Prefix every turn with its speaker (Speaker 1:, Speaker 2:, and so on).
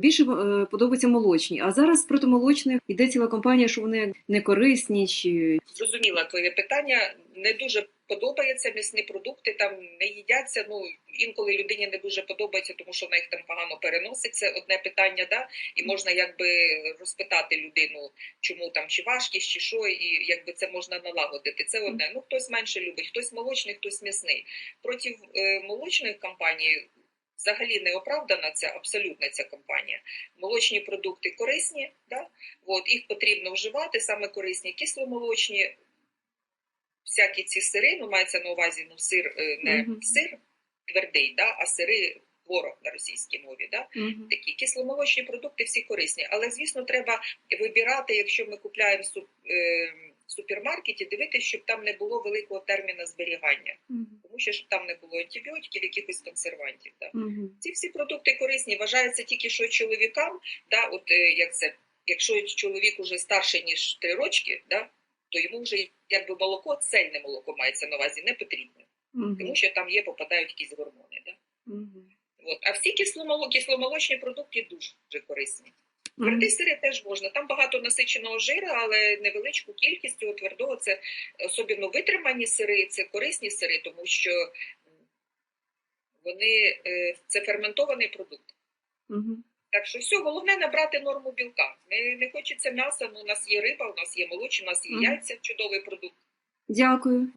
Speaker 1: Більше е, подобаються молочні, а зараз проти молочних йде ціла компанія, що вони не корисні чи
Speaker 2: Зрозуміла твоє питання. Не дуже подобається м'ясні продукти, там не їдяться. Ну інколи людині не дуже подобається, тому що вона їх там погано переносить. Це одне питання, да, і можна якби розпитати людину, чому там чи важкість, чи що, і якби це можна налагодити. Це одне. Ну хтось менше любить, хтось молочний, хтось м'ясний. Проти е, молочних компаній. Взагалі не оправдана ця абсолютно ця компанія. Молочні продукти корисні, да? От, їх потрібно вживати, саме корисні кисломолочні, всякі ці сири, ну мається на увазі ну, сир, е, не
Speaker 1: Мгм.
Speaker 2: сир твердий, да? а сири творог на російській мові. Да?
Speaker 1: Мгм.
Speaker 2: Такі кисломолочні продукти всі корисні. Але, звісно, треба вибирати, якщо ми купляємо суп, е, супермаркеті, дивитися, щоб там не було великого терміну зберігання.
Speaker 1: Мгм.
Speaker 2: Тому що щоб там не було антибіотиків, якихось консервантів. Да?
Speaker 1: Мгм.
Speaker 2: Ці всі продукти корисні. Вважається тільки, що чоловікам, да, от е, як це, якщо чоловік уже старше, ніж 3 рочки, да, то йому вже якби молоко, цельне молоко мається на увазі, не потрібно.
Speaker 1: Мгм.
Speaker 2: Тому що там є, попадають якісь гормони. Да?
Speaker 1: Мгм.
Speaker 2: От. А всі кисломолочні продукти дуже корисні. Тверді сири теж можна. Там багато насиченого жира, але невеличку кількість цього твердого це особливо витримані сири, це корисні сири, тому що вони е, це ферментований продукт.
Speaker 1: Мгм.
Speaker 2: Так що все, головне набрати норму білка. Не, не хочеться м'яса, ну, у нас є риба, у нас є молочі, у нас є
Speaker 1: Мгм.
Speaker 2: яйця, чудовий продукт.
Speaker 1: Дякую.